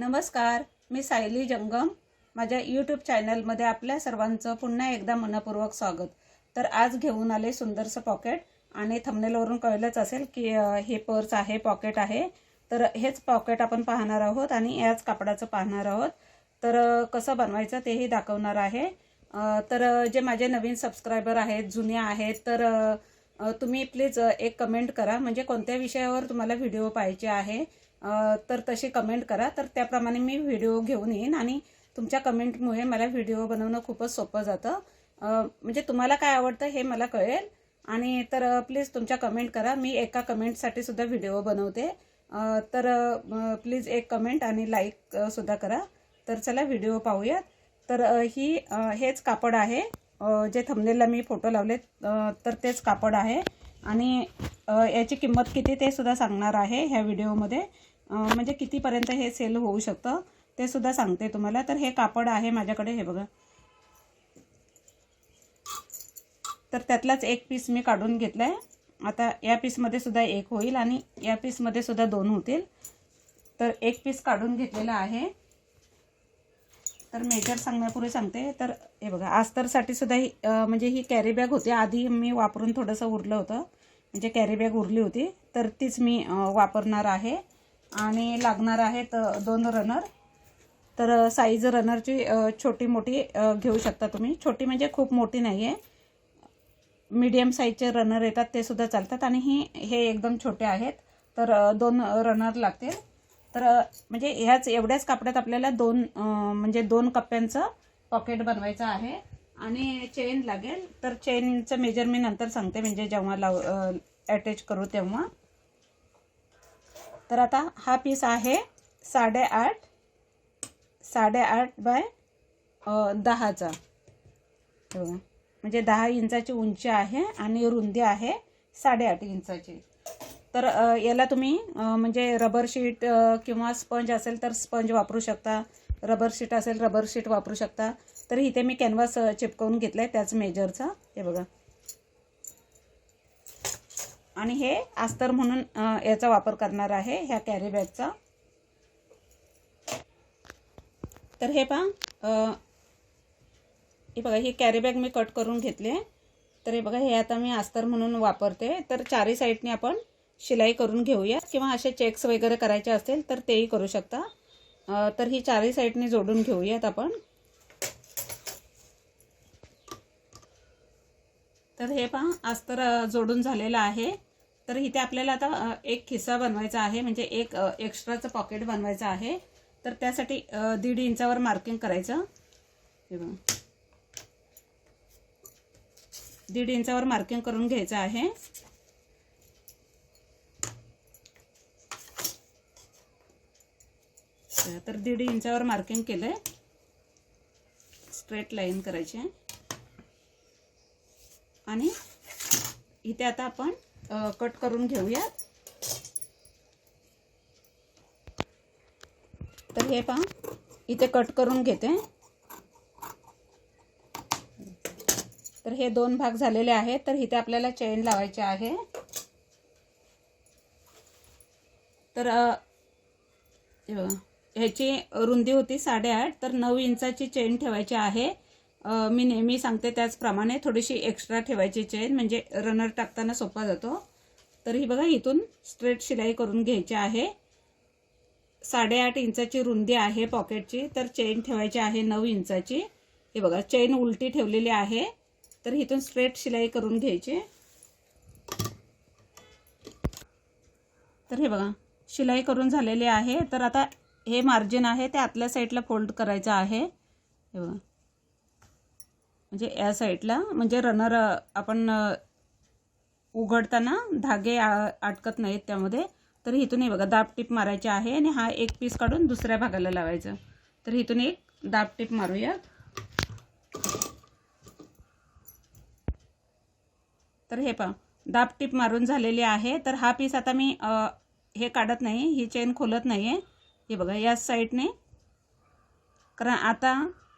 नमस्कार मी सायली जंगम. माझ्या यूट्यूब चॅनलमध्ये आपल्या सर्वांचं पुन्हा एकदा मनपूर्वक स्वागत. तर आज घेऊन आले सुंदरसं पॉकेट आणि थंबनेलवरून कळलंच असेल की हे पर्स आहे पॉकेट आहे. तर हेच पॉकेट आपण पाहणार आहोत आणि याच कापडाचं पाहणार आहोत. तर कसं बनवायचं तेही दाखवणार आहे. तर जे माझे नवीन सबस्क्रायबर आहेत जुन्या आहेत तर तुम्ही प्लीज एक कमेंट करा. म्हणजे कोणत्या विषयावर तुम्हाला व्हिडिओ पाहिजे आहे तर तशी कमेंट करा. तर त्याप्रमाणे मी व्हिडिओ घेऊन येईन आणि तुमच्या कमेंटमुळे मला व्हिडिओ बनवणं खूपच सोपं जातं. म्हणजे तुम्हाला काय आवडतं हे मला कळेल. आणि तर प्लीज तुमच्या कमेंट करा. मी एका कमेंटसाठी सुद्धा व्हिडिओ बनवते. तर प्लीज एक कमेंट आणि लाईक सुद्धा करा. तर चला व्हिडिओ पाहूयात. तर ही हेच कापड आहे. जे थंबनेलला मी फोटो लावले तर तेच कापड आहे. आणि याची किंमत किती ते सुद्धा सांगणार आहे ह्या व्हिडिओमध्ये म्हणजे कितीपर्यंत हे सेल होऊ शकतं ते सुद्धा सांगते तुम्हाला. तर हे कापड आहे माझ्याकडे हे बघा. तर त्यातलाच एक पीस मी काढून घेतला आहे आता या पीसमध्ये सुद्धा एक होईल आणि या पीसमध्ये सुद्धा दोन होतील. तर एक पीस काढून घेतलेला आहे. तर मेजर सांगण्यापूर्वी सांगते. तर हे बघा आस्तरसाठी सुद्धा ही म्हणजे ही कॅरी बॅग होती. आधी मी वापरून थोडंसं उरलं होतं. म्हणजे कॅरी बॅग उरली होती. तर तीच मी वापरणार आहे. आणि लागणार आहेत दोन रनर तर साईज रनरची छोटी मोठी घेऊ शकता तुम्ही. छोटी म्हणजे खूप मोठी नाही आहे मीडियम साईजचे रनर येतात ते सुद्धा चालतात. आणि ही हे एकदम छोटे आहेत. तर दोन रनर लागतील. तर म्हणजे ह्याच एवढ्याच कापड्यात आपल्याला दोन म्हणजे दोन कप्प्यांचं पॉकेट बनवायचं आहे. आणि चेन लागेल. तर चेनचं मेजर मी नंतर सांगते. म्हणजे जेव्हा लाव अटॅच करू तेव्हा. तर आता हा पीस आहे साडेआठ साडेआठ बाय दहाचा. बघा. म्हणजे दहा इंचाची उंची आहे आणि रुंदी आहे साडेआठ इंचाची. तर याला तुम्ही म्हणजे रबर शीट किंवा स्पंज असेल तर स्पंज वापरू शकता. रबर शीट असेल रबर शीट वापरू शकता. तर इथे मी कॅनव्हास चिपकवून घेतलं आहे त्याच मेजरचा हे बघा. आणि हे अस्तर म्हणून याचा वापर करणार आहे ह्या कॅरी बॅगचा तर हे पहा हे बघा ही कॅरी बॅग मी कट करून घेतली आहे. तर हे बघा हे आता मी अस्तर म्हणून वापरते. तर चारही साईडने आपण शिलाई करून घेऊया. किंवा असे चेक्स वगैरे करायचे असतील तर तेही करू शकता. तर ही चारही साईडने जोडून घेऊयात आपण. तर हे पहा अस्तर जोडून झालेलं आहे. तर इथे आपल्याला आता एक खिस्सा बनवायचा आहे म्हणजे एक एक्स्ट्राचं पॉकेट बनवायचं आहे. तर त्यासाठी दीड इंचावर मार्किंग करायचं. हे बघा. दीड इंचावर मार्किंग करून घ्यायचं आहे. तर दीड इंचावर मार्किंग केलंय. स्ट्रेट लाईन करायची आहे. आणि इथे आता आपण कट करून घेऊयात. तर हे पहा इथे कट करून घेते. तर हे दोन भाग झालेले आहेत तर इथे आपल्याला चेन लावायचे आहे. तर ह्याची रुंदी होती साडेआठ तर नऊ इंचाची चेन ठेवायची आहे. मी नेहमी सांगते त्याचप्रमाणे थोडीशी एक्स्ट्रा ठेवायची चेन म्हणजे रनर टाकताना सोपा जातो. तर ही बघा इथून स्ट्रेट शिलाई करून घ्यायची आहे. साडेआठ इंचाची रुंदी आहे पॉकेटची तर चेन ठेवायची आहे नऊ इंचाची. हे बघा चेन उलटी ठेवलेली आहे. तर इथून स्ट्रेट शिलाई करून घ्यायची. तर हे बघा शिलाई करून झालेली आहे. तर आता हे मार्जिन आहे ते आतल्या साईडला फोल्ड करायचं आहे. हे बघा. म्हणजे या साईडला म्हणजे रनर आपण उघडताना धागे आ- अटकत नाहीत त्यामध्ये. तर इथून हे बघा दाब टीप मारायची आहे आणि हा एक पीस काढून दुसऱ्या भागाला लावायचं. तर इथून एक दाब टीप मारूया. तर हे पहा दाब टीप मारून झालेली आहे. तर हा पीस आता मी हे काढत नाही ही चेन खोलत नाही आहे हे बघा या साईडने कारण आता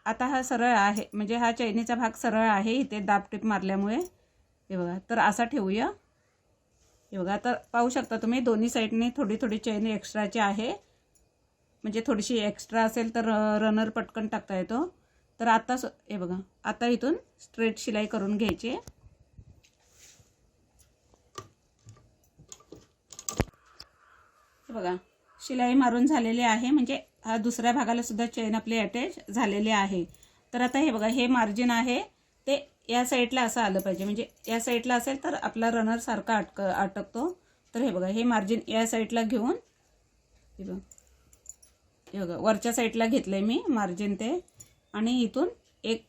आता हा सरळ आहे म्हणजे हा चैनीचा भाग सरळ आहे इथे दाबटीप मारल्यामुळे. हे बघा तर असा ठेवूया. हे बघा तर पाहू शकता तुम्ही दोन्ही साईडने थोडी थोडी चैन एक्स्ट्राची आहे. म्हणजे थोडीशी एक्स्ट्रा असेल तर रनर पटकन टाकता येतो. तर आता हे बघा आता इथून स्ट्रेट शिलाई करून घ्यायची. बघा शिलाई मारून झालेली आहे म्हणजे हा दुसऱ्या भागाला सुद्धा चेन आपली अटॅच झालेली आहे. तर आता हे बघा हे मार्जिन आहे. ते या साईडला असं आलं पाहिजे. म्हणजे या साईडला असेल तर आपला रनर सारखा अटक अटकतो. तर हे बघा हे मार्जिन या साईडला घेऊन हे बघा हे बघा वरच्या साईडला घेतलं आहे मी मार्जिन ते. आणि इथून एक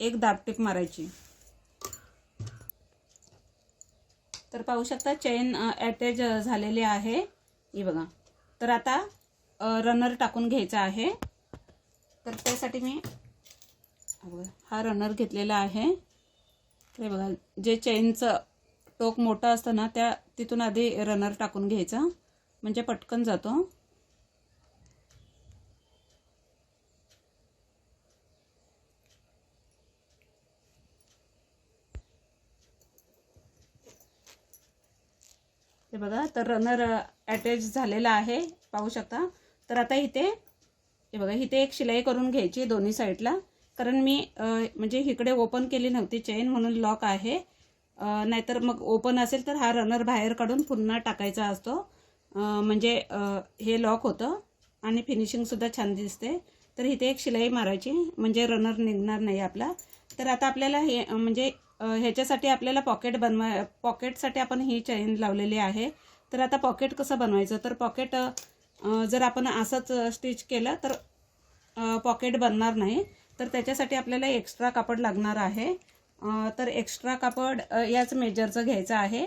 एक दाबटीप मारायची. तर पाहू शकता चेन अटॅच झालेली आहे. हे बघा. तर आता रनर टाकून घ्यायचा आहे. तर त्यासाठी मी हा रनर घेतलेला आहे. तर हे बघा जे चेनचं टोक मोठं असतं ना त्या तिथून आधी रनर टाकून घ्यायचा. म्हणजे पटकन जातो. हे बघा तर रनर अटॅच झालेला आहे. पाहू शकता. तर आता इथे हे बघा इथे एक शिलाई करून घ्यायची दोन्ही साईडला. कारण मी म्हणजे इकडे ओपन केली नव्हती चेन म्हणून लॉक आहे. नाहीतर मग ओपन असेल तर हा रनर बाहेर काढून पुन्हा टाकायचा असतो. म्हणजे हे लॉक होतं आणि फिनिशिंगसुद्धा छान दिसते. तर इथे एक शिलाई मारायची म्हणजे रनर निघणार नाही आपला. तर आता आपल्याला हे म्हणजे ह्याच्यासाठी आपल्याला पॉकेट बनवा पॉकेटसाठी आपण ही चेन लावलेली आहे. तर आता पॉकेट कसं बनवायचं? तर पॉकेट जर आपण असंच स्टिच केलं तर पॉकेट बनणार नाही. तर त्याच्यासाठी आपल्याला एक्स्ट्रा कापड लागणार आहे. तर एक्स्ट्रा कापड याच मेजरचं घ्यायचं आहे.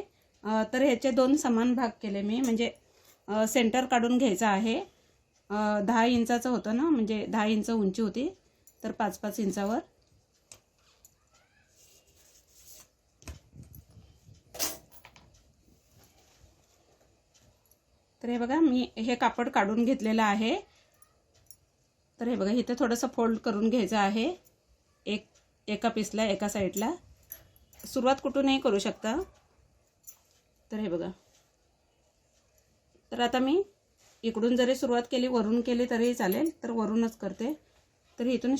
तर ह्याचे दोन समान भाग केले मी. म्हणजे सेंटर काढून घ्यायचं आहे. दहा इंचाचं होतं ना? म्हणजे दहा इंच उंची होती. तर पाच पाच इंचावर. तर हे बघा मी हे कापड काढून घेतलेलं आहे. तर हे बघा इथे थोडंसं फोल्ड करून घ्यायचं आहे. एक एका पीसला एका साईडला सुरुवात कुठूनही करू शकता. तर हे बघा. तर आता मी इकडून जरी सुरुवात केली वरून केली तरी चालेल तर वरूनच करते. तर इथून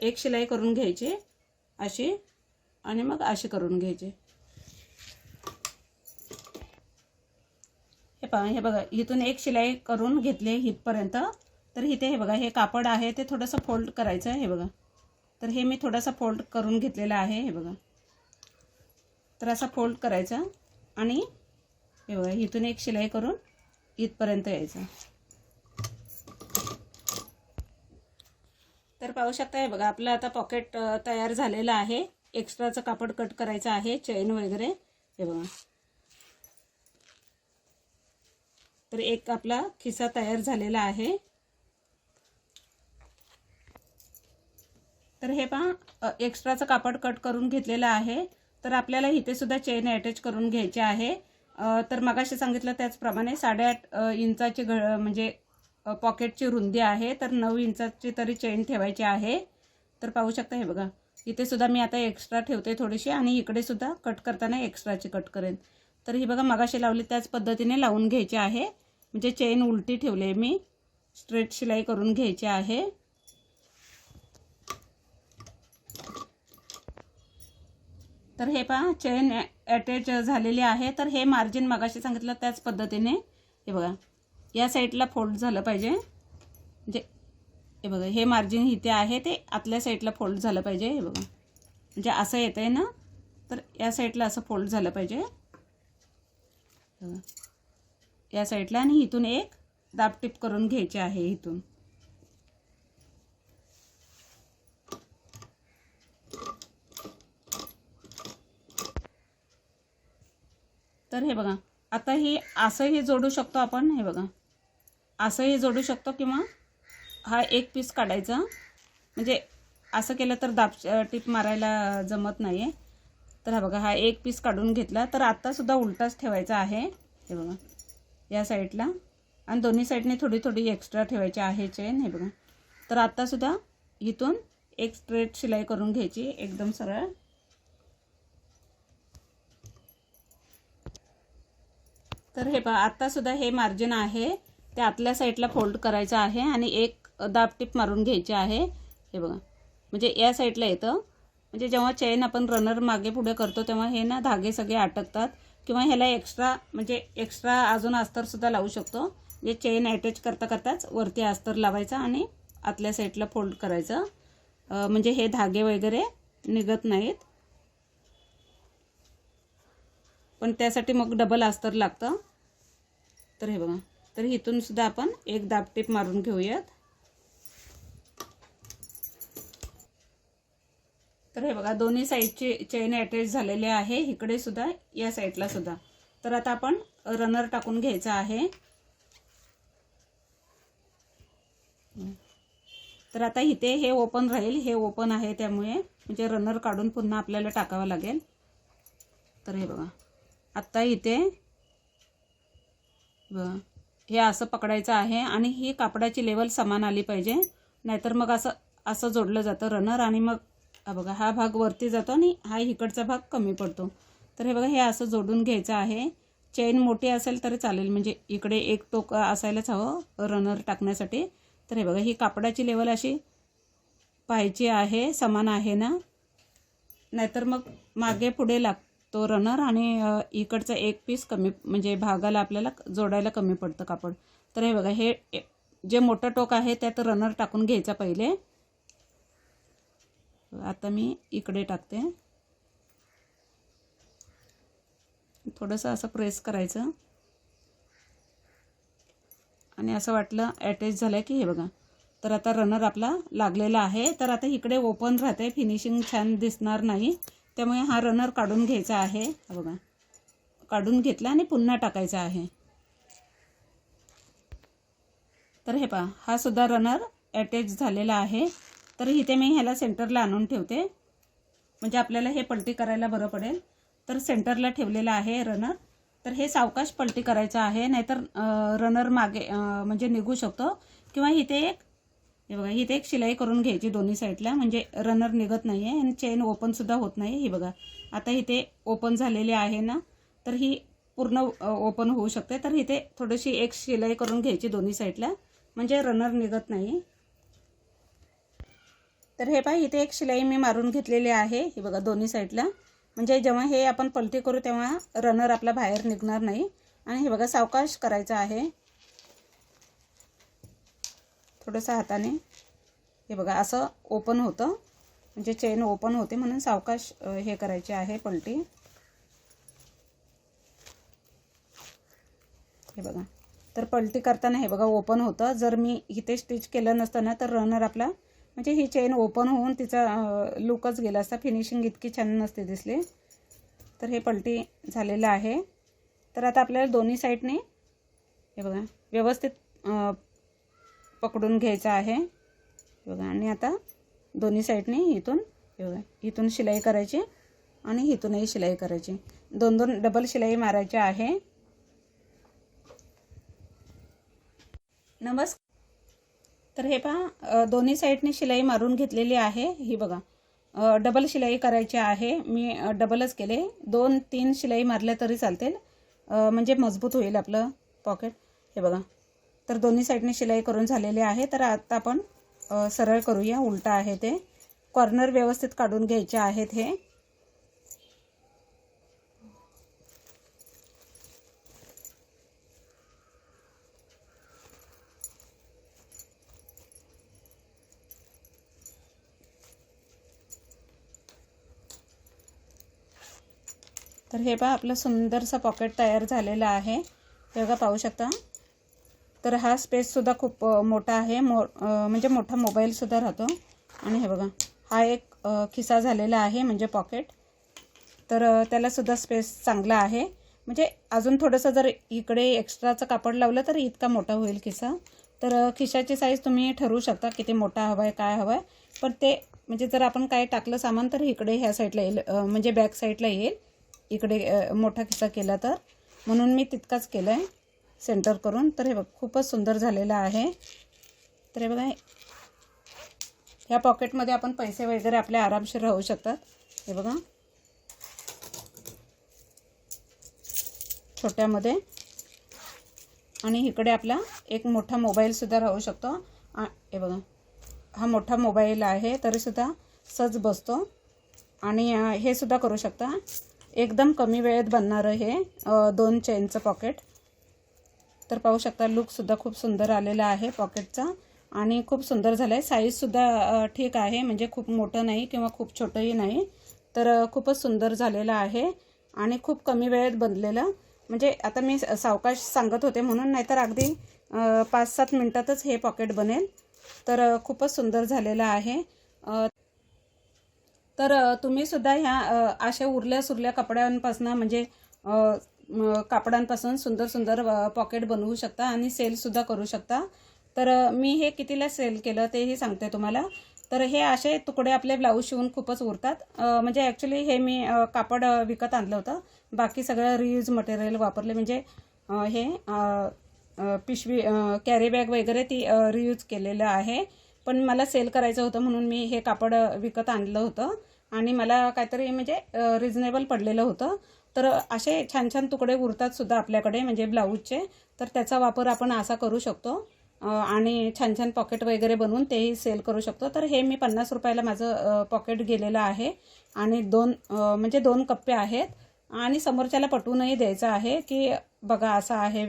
एक शिलाई करून घ्यायची अशी. आणि मग अशी करून घ्यायची. हे पहा हे बघा इथून एक शिलाई करून घेतली हितपर्यंत तर इथे हे बघा हे कापड आहे ते थोडंसं फोल्ड करायचं आहे हे बघा. तर हे मी थोडासा फोल्ड करून घेतलेलं आहे हे बघा. तर असा फोल्ड करायचा आणि हे बघा इथून एक शिलाई करून इथपर्यंत यायचं. तर पाहू शकता हे बघा आपलं आता पॉकेट तयार झालेलं आहे. एक्स्ट्राचं कापड कट करायचं आहे चेन वगैरे. हे बघा. तर एक आपला खिसा तयार झालेला आहे. तर हे पहा एक्स्ट्राचं कापड कट करून घेतलेलं आहे. तर आपल्याला इथे सुद्धा चेन अटॅच करून घ्यायची आहे. तर मगाशी सांगितलं त्याचप्रमाणे साडेआठ इंचाची घ म्हणजे पॉकेटची रुंदी आहे. तर नऊ इंचाची तरी चेन ठेवायची आहे. तर पाहू शकता हे बघा. इथे सुद्धा मी आता एक्स्ट्रा ठेवते थोडीशी आणि इकडे सुद्धा कट करताना एक्स्ट्राची कट करेन. तर ही बघा मगाशी लावली त्याच पद्धतीने लावून घ्यायची आहे. म्हणजे चेन उलटी ठेवली मी. स्ट्रेट शिलाई करून घ्यायची आहे. तर हे पहा चेन अटॅच झालेली आहे. तर हे मार्जिन मगाशी सांगितलं त्याच पद्धतीने. हे बघा या साईडला फोल्ड झालं पाहिजे. म्हणजे हे बघा हे मार्जिन इथे आहे ते आतल्या साईडला फोल्ड झालं पाहिजे. हे बघा म्हणजे असं येतं आहे ना? तर या साईडला असं फोल्ड झालं पाहिजे. या साईडला आणि इथून एक दाबटीप करून घ्यायची आहे इथून. तर हे बघा आता ही असंही जोडू शकतो आपण हे बघा. असंही जोडू शकतो किंवा हा एक पीस काढायचा. म्हणजे असं केलं तर दाब टीप मारायला जमत नाही आहे तर हा बघा हा एक पीस काढून घेतला. तर आत्तासुद्धा उलटाच ठेवायचा आहे. हे बघा या साईडला आणि दोन्ही साईडने थोडी थोडी एक्स्ट्रा ठेवायची आहे चेन हे बघा. तर आत्तासुद्धा इथून एक स्ट्रेट शिलाई करून घ्यायची एकदम सरळ. तर हे पहा आत्तासुद्धा हे मार्जिन आहे. ते आतल्या साईडला फोल्ड करायचं आहे आणि एक दाब टिप मारून घ्यायची आहे. हे बघा म्हणजे या साईडला येतं. म्हणजे जेव्हा चेन आपण रनर मागे पुढे करतो तेव्हा हे ना धागे सगळे अटकतात किंवा ह्याला एक्स्ट्रा म्हणजे एक्स्ट्रा अजून अस्तरसुद्धा लावू शकतो. म्हणजे चेन अटॅच करता करताच वरती अस्तर लावायचा आणि आतल्या साईडला फोल्ड करायचं. म्हणजे हे धागे वगैरे निघत नाहीत. पण त्यासाठी मग डबल अस्तर लागतं. तर हे बघा. तर इथून सुद्धा आपण एक दाबटीप मारून घेऊयात. तर हे बघा दोन्ही साईडचे चेन अटॅच झालेले आहे. इकडे सुद्धा या साईडला सुद्धा. तर आता आपण रनर टाकून घ्यायचा आहे. तर आता इथे हे ओपन राहील. हे ओपन आहे त्यामुळे म्हणजे रनर काढून पुन्हा आपल्याला टाकावं लागेल. तर हे बघा आत्ता इथे बघा हे असं पकडायचं आहे आणि ही कापडाची लेवल समान आली पाहिजे. नाहीतर मग असं असं जोडलं जातं. रनर आणि मग हा बघा हा भाग वरती जातो आणि हा इकडचा भाग कमी पडतो. तर हे बघा हे असं जोडून घ्यायचं आहे. चेन मोठी असेल तरी चालेल म्हणजे इकडे एक टोक असायलाच हवं रनर टाकण्यासाठी. तर हे बघा ही कापडाची लेवल अशी पाहायची आहे समान आहे ना? नाहीतर मग मागे पुढे लागतो रनर आणि इकडचा एक पीस कमी म्हणजे भागाला आपल्याला जोडायला कमी पडतं कापड. तर हे बघा हे ए- जे मोठं टोक आहे त्यात रनर टाकून घ्यायचा पहिले. आता मी इकडे टाकते. थोडंसं असं प्रेस करायचं. आणि असं वाटलं अटॅच झालं की हे बघा. तर आता रनर आपला लागलेला आहे. तर आता इकडे ओपन राहते. फिनिशिंग छान दिसणार नाही. त्यामुळे हा रनर काढून घ्यायचा आहे. हा बघा. काढून घेतला आणि पुन्हा टाकायचा आहे. तर हे पहा हा सुद्धा रनर अटॅच झालेला आहे. तर इथे मी ह्याला सेंटरला आणून ठेवते. म्हणजे आपल्याला हे पलटी करायला बरं पडेल. तर सेंटरला ठेवलेलं आहे रनर. तर हे सावकाश पलटी करायचं आहे. नाहीतर रनर मागे म्हणजे निघू शकतो. किंवा इथे एक हे बघा इथे एक शिलाई करून घ्यायची दोन्ही साईडला. म्हणजे रनर निघत नाही आहे आणि चेन ओपनसुद्धा होत नाही. ही बघा आता इथे ओपन झालेली आहे ना तर ही पूर्ण ओपन होऊ शकते. तर इथे थोडीशी एक शिलाई करून घ्यायची दोन्ही साईडला. म्हणजे रनर निघत नाही तर हे पहा इथे एक शिलाई मी मारून घेतलेली आहे ही बघा दोन्ही साईडला. म्हणजे जेव्हा हे आपण पलटी करू तेव्हा रनर आपला बाहेर निघणार नाही. आणि हे बघा सावकाश करायचं आहे. थोडंसं हाताने. हे बघा असं ओपन होतं. म्हणजे चेन ओपन होते म्हणून सावकाश हे करायचे आहे पलटी. हे बघा. तर पलटी करताना हे बघा ओपन होतं. जर मी इथे स्टिच केलं नसतं ना तर रनर आपला म्हणजे ही चेन ओपन होऊन तिचा लुकच गेला असता. फिनिशिंग इतकी छान नसते दिसली. तर हे पलटी झालेलं आहे. तर आता आपल्याला दोन्ही साईडने हे बघा व्यवस्थित पकडून घ्यायचं आहे. बघा आणि आता दोन्ही साईडने इथून हे बघा इथून शिलाई करायची आणि इथूनही शिलाई करायची. दोन दोन डबल शिलाई मारायची आहे. नमस्कार. तर हे पहा दोन्ही साईडने शिलाई मारून घेतलेली आहे. ही बघा डबल शिलाई करायची आहे. मी डबलच केले. दोन तीन शिलाई मारल्या तरी चालतील. म्हणजे मजबूत होईल आपलं पॉकेट हे बघा तर दोन्ही साईडने शिलाई करून झालेली आहे. तर आता आपण सरळ करूया. उलटा आहे ते. कॉर्नर व्यवस्थित काढून घ्यायचे आहेत हे. तर हे पहा आपलं सुंदरसं पॉकेट तयार झालेलं आहे. हे बघा पाहू शकता. तर हा स्पेससुद्धा खूप मोठा आहे. मो म्हणजे मोठा मोबाईलसुद्धा राहतो. आणि हे बघा हा एक खिसा झालेला आहे म्हणजे पॉकेट तर त्यालासुद्धा स्पेस चांगला आहे. म्हणजे अजून थोडंसं जर इकडे एक्स्ट्राचं कापड लावलं तर इतका मोठा होईल खिसा. तर खिशाची साईज तुम्ही ठरवू शकता किती मोठा हवा आहे काय हवं आहे पण ते म्हणजे जर आपण काय टाकलं सामान तर इकडे ह्या साईडला येईल म्हणजे बॅक साईडला येईल. इकडे मोठा खिसा केला तर. म्हणून मी तितकाच केला आहे सेंटर करून. तर हे बघ खूपच सुंदर झालेलं आहे. तर हे बघा ह्या पॉकेटमध्ये आपण पैसे वगैरे आपले आरामशीर राहू शकतात. हे बघा. छोट्यामध्ये. आणि इकडे आपला एक मोठा मोबाईलसुद्धा राहू शकतो. आ- हे बघा. हा मोठा मोबाईल आहे तरीसुद्धा सहज बसतो. आणि हे सुद्धा करू शकता. एकदम कमी वेळेत बनणारं हे दोन चेनचं पॉकेट तर पाहू शकता लुकसुद्धा खूप सुंदर आलेला आहे पॉकेटचा आणि खूप सुंदर झालं आहे साईजसुद्धा ठीक आहे म्हणजे खूप मोठं नाही किंवा खूप छोटंही नाही. तर खूपच सुंदर झालेलं आहे आणि खूप कमी वेळेत बनलेलं. म्हणजे आता मी सावकाश सांगत होते म्हणून नाहीतर अगदी पाच सात मिनटातच हे पॉकेट बनेल. तर खूपच सुंदर झालेलं आहे. तर तुम्ही सुद्धा ह्या अशा उरल्या सुरल्या कपड्यांपासून म्हणजे कापडांपासून सुंदर सुंदर पॉकेट बनवू शकता आणि सेलसुद्धा करू शकता. तर मी हे कितीला सेल केलं तेही सांगते तुम्हाला. तर हे असे तुकडे आपले ब्लाऊज शिवून खूपच उरतात. म्हणजे ॲक्च्युली हे मी कापड विकत आणलं होतं. बाकी सगळं रियूज मटेरियल वापरले म्हणजे हे पिशवी कॅरी बॅग वगैरे ती रियूज केलेलं आहे. पण मला सेल करायचं होतं म्हणून मी हे कापड विकत आणलं होतं. आणि मला काहीतरी म्हणजे रिजनेबल पडलेलं होतं. तर असे छान छान तुकडे उरतात सुद्धा आपल्याकडे म्हणजे ब्लाऊजचे. तर त्याचा वापर आपण असा करू शकतो. आणि छान छान पॉकेट वगैरे बनवून तेही सेल करू शकतो. तर हे मी पन्नास रुपयाला माझं पॉकेट गेलेलं आहे. आणि दोन म्हणजे दोन कप्पे आहेत. आणि समोरच्याला पटवूनही द्यायचं आहे की बघा असं आहे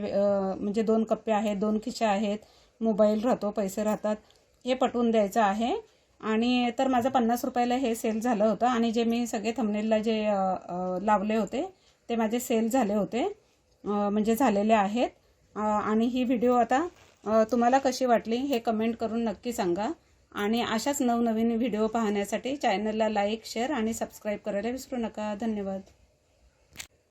म्हणजे दोन कप्पे आहेत दोन खिशा आहेत. मोबाईल राहतो पैसे राहतात. हे पटवून द्यायचं आहे. आणि तर माझं पन्नास रुपयाला हे सेल झालं होतं आणि जे मी सगळे थंबनेलला जे लावले होते ते माझे सेल झाले होते म्हणजे झालेले आहेत. आणि ही व्हिडिओ आता तुम्हाला कशी वाटली हे कमेंट करून नक्की सांगा. आणि अशाच नवनवीन व्हिडिओ पाहण्यासाठी चॅनलला लाईक शेअर आणि सबस्क्राईब करायला विसरू नका. धन्यवाद.